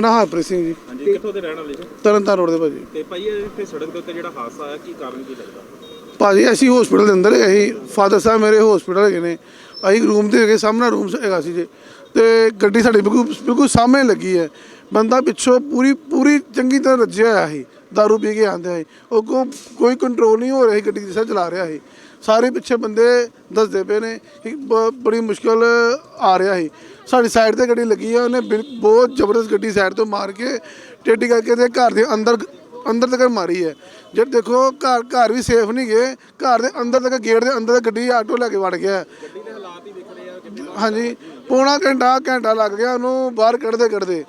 ਨਾ ਹਰਪ੍ਰੀਤ ਸਿੰਘ ਜੀ। ਹਾਂਜੀ ਕਿੱਥੋਂ ਦੇ ਰਹਿਣ ਵਾਲੇ ਜੀ? ਤਰਨਤਾਰਨ ਰੋਡ ਦੇ ਭਾਜੀ। ਤੇ ਭਾਈ ਇਹ ਇੱਥੇ ਸੜਕ ਦੇ ਉੱਤੇ ਜਿਹੜਾ ਹਾਦਸਾ ਆਇਆ ਕੀ ਕਾਰਨ ਕੀ ਲੱਗਦਾ? ਭਾਜੀ ਅਸੀਂ ਹਸਪੀਟਲ ਦੇ ਅੰਦਰ ਹੈਗੇ ਸੀ। ਫਾਦਰ ਸਾਹਿਬ ਮੇਰੇ ਹਸਪੀਟਲ ਹੈਗੇ ਨੇ। ਅਸੀਂ ਰੂਮ ਤੇ ਹੈਗੇ ਸਾਹਮਣੇ ਰੂਮ ਹੈਗਾ ਸੀ ਜੀ। ਤੇ ਗੱਡੀ ਸਾਡੀ ਬਿਲਕੁਲ ਬਿਲਕੁਲ ਸਾਹਮਣੇ ਲੱਗੀ ਹੈ। ਬੰਦਾ ਪਿੱਛੋਂ ਪੂਰੀ ਪੂਰੀ ਚੰਗੀ ਤਰ੍ਹਾਂ ਰੱਜਿਆ ਹੋਇਆ ਸੀ। ਦਾਰੂ ਪੀ ਕੇ ਆਂਦਾ ਹੈ ਉਹ ਕੋ ਕੋਈ ਕੰਟਰੋਲ ਨਹੀਂ ਹੋ ਰਿਹਾ ਸੀ ਗੱਡੀ ਜਿਸ ਚਲਾ ਰਿਹਾ ਸੀ। ਸਾਰੇ ਪਿੱਛੇ ਬੰਦੇ ਦੱਸਦੇ ਪਏ ਨੇ ਕਿ ਬ- ਬੜੀ ਮੁਸ਼ਕਲ ਆ ਰਿਹਾ ਸੀ। ਸਾਡੀ ਸਾਈਡ ਤੇ ਗੱਡੀ ਲੱਗੀ ਹੈ ਉਹਨੇ ਬਿਲ- ਬਹੁਤ ਜ਼ਬਰਦਸਤ ਗੱਡੀ ਸਾਈਡ ਤੋਂ ਮਾਰ ਕੇ ਟੇਢੀ ਕਰਕੇ ਤੇ ਘਰ ਦੇ ਅੰਦਰ ਅੰਦਰ ਤੱਕ ਮਾਰੀ ਹੈ। ਜੇ ਦੇਖੋ ਘਰ ਘਰ ਵੀ ਸੇਫ ਨਹੀਂ ਗਏ ਘਰ ਦੇ ਅੰਦਰ ਤੱਕ ਗੇਟ ਦੇ ਅੰਦਰ ਤੱਕ ਗੱਡੀ ਆਟੋ ਲੈ ਕੇ ਵੜ ਗਿਆ। ਆ ਹਾਂਜੀ ਪੌਣਾ ਘੰਟਾ ਘੰਟਾ ਲੱਗ ਗਿਆ ਉਹਨੂੰ ਬਾਹਰ ਕੱਢਦੇ ਕੱਢਦੇ।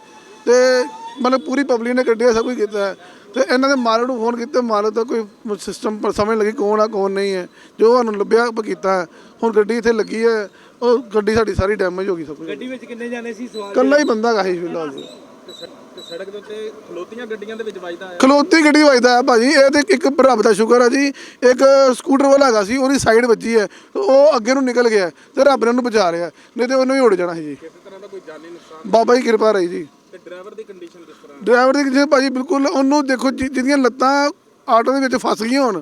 ਤੇ ਮਤਲਬ ਪੂਰੀ ਪਬਲਿਕ ਨੇ ਕੱਢਿਆ ਸਭ ਕੁਝ ਕੀਤਾ। ਹੈ। ਤੇ ਇਹਨਾਂ ਦੇ ਮਾਲਕ ਨੂੰ ਫੋਨ ਕੀਤੇ ਮਾਲਕ ਦਾ ਕੋਈ ਸਿਸਟਮ ਪਰ ਸਮਝ ਲੱਗੀ ਕੌਣ ਆ ਕੌਣ ਨਹੀਂ ਹੈ। ਜੋ ਸਾਨੂੰ ਲੱਭਿਆ ਆਪਾਂ ਕੀਤਾ। ਹੈ। ਹੁਣ ਗੱਡੀ ਇੱਥੇ ਲੱਗੀ ਹੈ। ਉਹ ਗੱਡੀ ਸਾਡੀ ਸਾਰੀ ਡੈਮੇਜ ਹੋ ਗਈ ਸਭ ਕੁਝ ਗੱਡੀ ਵਿੱਚ ਕਿੰਨੇ ਜਾਣੇ ਸੀ? ਸਵਾਲ ਕੱਲਾ ਹੀ ਬੰਦਾ ਗਾ ਸੀ ਫਿਲਹਾਲ। ਜੀ ਤੇ ਸੜ- ਤੇ ਸੜਕ ਦੇ ਉੱਤੇ ਖਲੋਤੀਆਂ ਗੱਡੀਆਂ ਦੇ ਵਿੱਚ ਵੱਜਦਾ ਆਇਆ? ਖਲੋਤੀ ਗੱਡੀ ਵੱਜਦਾ ਹੈ ਭਾਜੀ। ਇਹ ਤੇ ਇੱਕ ਰੱਬ ਦਾ ਸ਼ੁਕਰ ਹੈ ਜੀ। ਇੱਕ ਸਕੂਟਰ ਵਾਲਾ ਹੈਗਾ ਸੀ ਉਹਦੀ ਸਾਈਡ ਵੱਜੀ ਹੈ। ਤੇ ਉਹ ਅੱਗੇ ਨੂੰ ਨਿਕਲ ਗਿਆ ਤੇ ਰੱਬ ਨੇ ਉਹਨੂੰ ਬਚਾ ਰਿਹਾ ਨਹੀਂ ਤੇ ਉਹਨੂੰ ਹੀ ਉੜ ਜਾਣਾ ਸੀ ਜੀ। ਕਿਸੇ ਤਰ੍ਹਾਂ ਦਾ ਕੋਈ ਜਾਨੀ ਨੁਕਸਾਨ ਬਾਬਾ ਜੀ ਕਿਰਪਾ ਰਹੀ ਜੀ। ਤੇ ਡਰਾਈਵਰ ਦੀ ਕੰਡੀਸ਼ਨ ਕਿਸ ਤਰ੍ਹਾਂ? ਡਰਾਈਵਰ ਦੀ ਕਿਸੇ ਭਾਜੀ ਬਿਲਕੁਲ ਉਹਨੂੰ ਦੇਖੋ ਜਿ- ਜਿਹਦੀਆਂ ਲੱਤਾਂ ਆਟੋ ਦੇ ਵਿੱਚ ਫਸ ਗਈਆਂ ਹੋਣ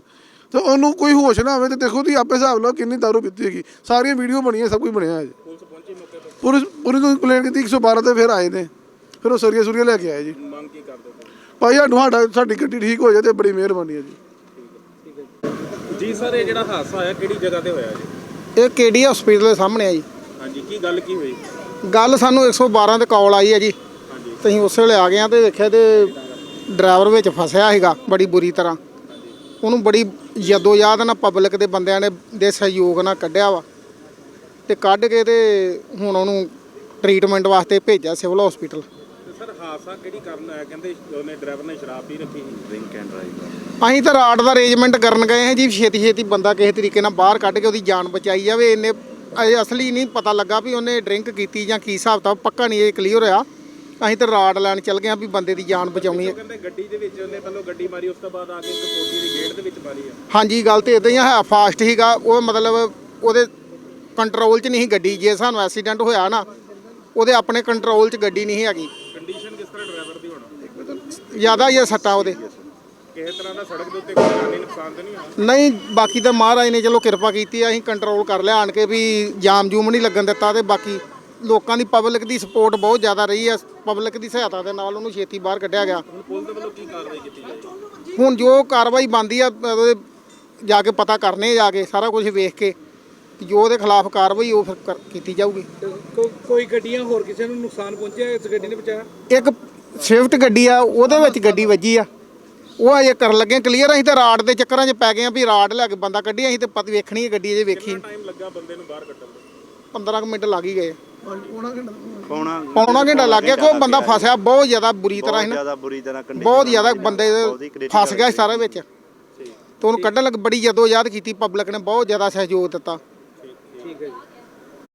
ਤੇ ਉਹਨੂੰ ਕੋਈ ਹੋਸ਼ ਨਾ ਹੋਵੇ ਤੇ ਦੇਖੋ ਤੁਸੀਂ ਆਪੇ ਹਿਸਾਬ ਲਓ ਕਿੰਨੀ ਦਾਰੂ ਪੀਤੀ ਹੈਗੀ। ਸਾਰੀਆਂ ਵੀਡੀਓ ਬਣੀਆਂ ਸਭ ਕੁਝ ਬਣਿਆ ਹੈ। ਜੀ ਪੁਲਿਸ ਪਹੁੰਚੀ ਮੌਕੇ ਤੇ? ਪੁਲਿਸ ਪੁਲਿਸ ਨੂੰ ਕੰਪਲੇਂਟ ਕੀਤੀ 112 ਤੇ ਫਿਰ ਆਏ ਨੇ। ਫਿਰ ਉਹ ਸਰੀਆ ਸੁਰੀਆ ਲੈ ਕੇ ਆਏ ਜੀ। ਮੰਗ ਕੀ ਕਰਦੇ ਹੋ ਭਾਈ ਸਾਨੂੰ ਸਾਡਾ ਸਾਡੀ ਗੱਡੀ ਠੀਕ ਹੋ ਜਾਏ ਤੇ ਬੜੀ ਮਿਹਰਬਾਨੀ ਹੈ ਜੀ। ਜੀ ਸਰ ਇਹ ਜਿਹੜਾ ਹਾਦਸਾ ਆਇਆ ਕਿਹੜੀ ਜਗ੍ਹਾ ਤੇ ਹੋਇਆ ਜੀ? ਇਹ ਕੇਡੀ ਹਸਪੀਟਲ ਦੇ ਸਾਹਮਣੇ ਆ ਜੀ। ਹਾਂਜੀ ਕੀ ਗੱਲ ਕੀ ਹੋਈ? ਗੱਲ ਸਾਨੂੰ 112 ਤੇ ਕਾਲ ਆਈ ਹੈ ਜੀ। ਹਾਂਜੀ। ਤੇ ਅਸੀਂ ਉਸੇ ਵੇਲੇ ਆ ਗਏ ਆ ਤੇ ਵੇਖਿਆ ਤੇ ਡਰਾਈਵਰ ਵਿੱਚ ਫਸਿਆ ਹੈਗਾ ਬੜੀ ਬੁਰੀ ਤਰ੍ਹਾਂ। ਉਹਨੂੰ ਬੜੀ ਯਦੋ ਯਾਦ ਨਾਲ ਪਬਲਿਕ ਦੇ ਬੰਦਿਆਂ ਨੇ ਦੇ ਸਹਿਯੋਗ ਨਾਲ ਕੱਢਿਆ ਵਾ। ਤੇ ਕੱਢ ਕੇ ਤੇ ਹੁਣ ਉਹਨੂੰ ਟ੍ਰੀਟਮੈਂਟ ਵਾਸਤੇ ਭੇਜਿਆ ਸਿਵਲ ਹਸਪੀਟਲ ਤੇ ਸਰ ਹਾਦਸਾ ਕਿਹੜੀ ਕਾਰਨ ਆਇਆ ਕਹਿੰਦੇ ਉਹਨੇ ਡਰਾਈਵਰ ਨੇ ਸ਼ਰਾਬ ਪੀ ਰੱਖੀ ਸੀ। ਡਰਿੰਕ ਐਂਡ ਡਰਾਈਵ ਅਸੀਂ ਤਾਂ ਰਾਡ ਦਾ ਅਰੇਂਜਮੈਂਟ ਕਰਨ ਗਏ ਹਾਂ ਜੀ ਛੇਤੀ ਛੇਤੀ ਬੰਦਾ ਕਿਸੇ ਤਰੀਕੇ ਨਾਲ ਬਾਹਰ ਕੱਢ ਕੇ ਉਹਦੀ ਜਾਨ ਬਚਾਈ ਜਾਵੇ। ਇਹਨੇ ਅਸਲੀ ਨਹੀਂ ਪਤਾ ਲੱਗਾ ਵੀ ਉਹਨੇ ਡਰਿੰਕ ਕੀਤੀ ਜਾਂ ਕੀ ਹਿਸਾਬ ਤਾਂ ਪੱਕਾ ਨਹੀਂ ਇਹ ਕਲੀਅਰ ਹੋਇਆ। ਅਸੀਂ ਤਾਂ ਰਾਡ ਲੈਣ ਚੱਲ ਗਏ ਹਾਂ ਵੀ ਬੰਦੇ ਦੀ ਜਾਨ ਬਚਾਉਣੀ ਹੈ। ਕਹਿੰਦੇ ਗੱਡੀ ਦੇ ਵਿੱਚ ਉਹਨੇ ਪਹਿਲਾਂ ਗੱਡੀ ਮਾਰੀ ਉਸ ਤੋਂ ਬਾਅਦ ਆ ਕੇ ਇੱਕ ਫੋਟੀ ਦੀ ਗੇਟ ਦੇ ਵਿੱਚ ਮਾਰੀ ਆ। ਹਾਂਜੀ ਗੱਲ ਤੇ ਇਦਾਂ ਹੀ ਆ, ਹੈ ਫਾਸਟ ਹੀਗਾ ਉਹ ਮਤਲਬ ਉਹਦੇ ਕੰਟਰੋਲ 'ਚ ਨਹੀਂ ਗੱਡੀ ਜੇ ਸਾਨੂੰ ਐਕਸੀਡੈਂਟ ਹੋਇਆ ਨਾ ਉਹਦੇ ਆਪਣੇ ਕੰਟਰੋਲ 'ਚ ਗੱਡੀ ਨਹੀਂ ਹੈਗੀ। ਕੰਡੀਸ਼ਨ ਕਿਸ ਤਰ੍ਹਾਂ ਡਰਾਈਵਰ ਦੀ ਹੋਣਾ? ਜ਼ਿਆਦਾ ਹੀ ਆ ਸੱਟਾਂ ਉਹਦੇ। ਕਿਸੇ ਤਰ੍ਹਾਂ ਦਾ ਸੜਕ ਦੇ ਉੱਤੇ ਕੋਈ ਜਾਨੀ ਨੁਕਸਾਨ ਤਾਂ ਨਹੀਂ ਹੋਇਆ? ਨਹੀਂ ਬਾਕੀ ਤਾਂ ਮਹਾਰਾਜ ਨੇ ਚਲੋ ਕਿਰਪਾ ਕੀਤੀ ਆ ਅਸੀਂ ਕੰਟਰੋਲ ਕਰ ਲਿਆ ਆਣ ਕੇ ਵੀ ਜਾਮ ਜੂਮ ਨਹੀਂ ਲੱਗਣ ਦਿੱਤਾ ਤੇ ਬਾਕੀ ਲੋਕਾਂ ਦੀ ਪਬਲਿਕ ਦੀ ਸਪੋਰਟ ਬਹੁਤ ਜ਼ਿਆਦਾ ਰਹੀ ਆ ਪਬਲਿਕ ਦੀ ਸਹਾਇਤਾ ਦੇ ਨਾਲ ਉਹਨੂੰ ਛੇਤੀ ਬਾਹਰ ਕੱਢਿਆ ਗਿਆ। ਹੁਣ ਪੁਲਿਸ ਦੇ ਵੱਲੋਂ ਕੀ ਕਾਰਵਾਈ ਕੀਤੀ ਜਾਏਗੀ ਹੁਣ ਜੋ ਕਾਰਵਾਈ ਬਣਦੀ ਆ ਉਹਦੇ ਜਾ ਕੇ ਪਤਾ ਕਰਨੇ ਜਾ ਕੇ ਸਾਰਾ ਕੁਝ ਵੇਖ ਕੇ ਜੋ ਉਹਦੇ ਖਿਲਾਫ ਕਾਰਵਾਈ ਉਹ ਫਿਰ ਕੀਤੀ ਜਾਊਗੀ। ਕੋਈ ਗੱਡੀਆਂ ਹੋਰ ਕਿਸੇ ਨੂੰ ਨੁਕਸਾਨ ਪਹੁੰਚਿਆ ਇਸ ਗੱਡੀ ਨੇ ਬਚਾਇਆ? ਇੱਕ ਸਵਿਫਟ ਗੱਡੀ ਆ ਉਹਦੇ ਵਿੱਚ ਗੱਡੀ ਵੱਜੀ ਆ। ਉਹ ਅਜੇ ਕਰਨ ਲੱਗੇ ਕਲੀਅਰ ਅਸੀਂ ਤਾਂ ਰਾਡ ਦੇ ਚੱਕਰਾਂ 'ਚ ਪੈ ਗਏ ਆ ਵੀ ਰਾਡ ਲੈ ਕੇ ਬੰਦਾ ਕੱਢੀ ਅਸੀਂ ਤੇ ਪਤ ਵੇਖਣੀ ਹੈ ਗੱਡੀ ਅਜੇ ਵੇਖੀ। ਟਾਈਮ ਲੱਗਾ ਬੰਦੇ ਨੂੰ ਬਾਹਰ ਕੱਢਣ ਨੂੰ? 15 ਕੁ ਮਿੰਟ ਲੱਗ ਹੀ ਗਏ। ਪੌਣਾ ਪੌਣਾ ਘੰਟਾ ਲੱਗ ਗਿਆ ਕੋਈ ਬੰਦਾ ਫਸਿਆ? ਬਹੁਤ ਜ਼ਿਆਦਾ ਬੁਰੀ ਤਰ੍ਹਾਂ ਸੀ ਨਾ। ਜ਼ਿਆਦਾ ਬੁਰੀ ਤਰ੍ਹਾਂ ਕੰਡੀਸ਼ਨ ਬਹੁਤ ਜ਼ਿਆਦਾ ਬੰਦੇ ਫਸ ਗਿਆ ਸੀ ਸਾਰਾ ਵਿੱਚ। ਤੇ ਉਹਨੂੰ ਕੱਢਣ ਲੱਗ ਬੜੀ ਜਦੋਂ ਯਾਦ ਕੀਤੀ ਪਬਲਿਕ ਨੇ ਬਹੁਤ ਜ਼ਿਆਦਾ ਸਹਿਯੋਗ ਦਿੱਤਾ।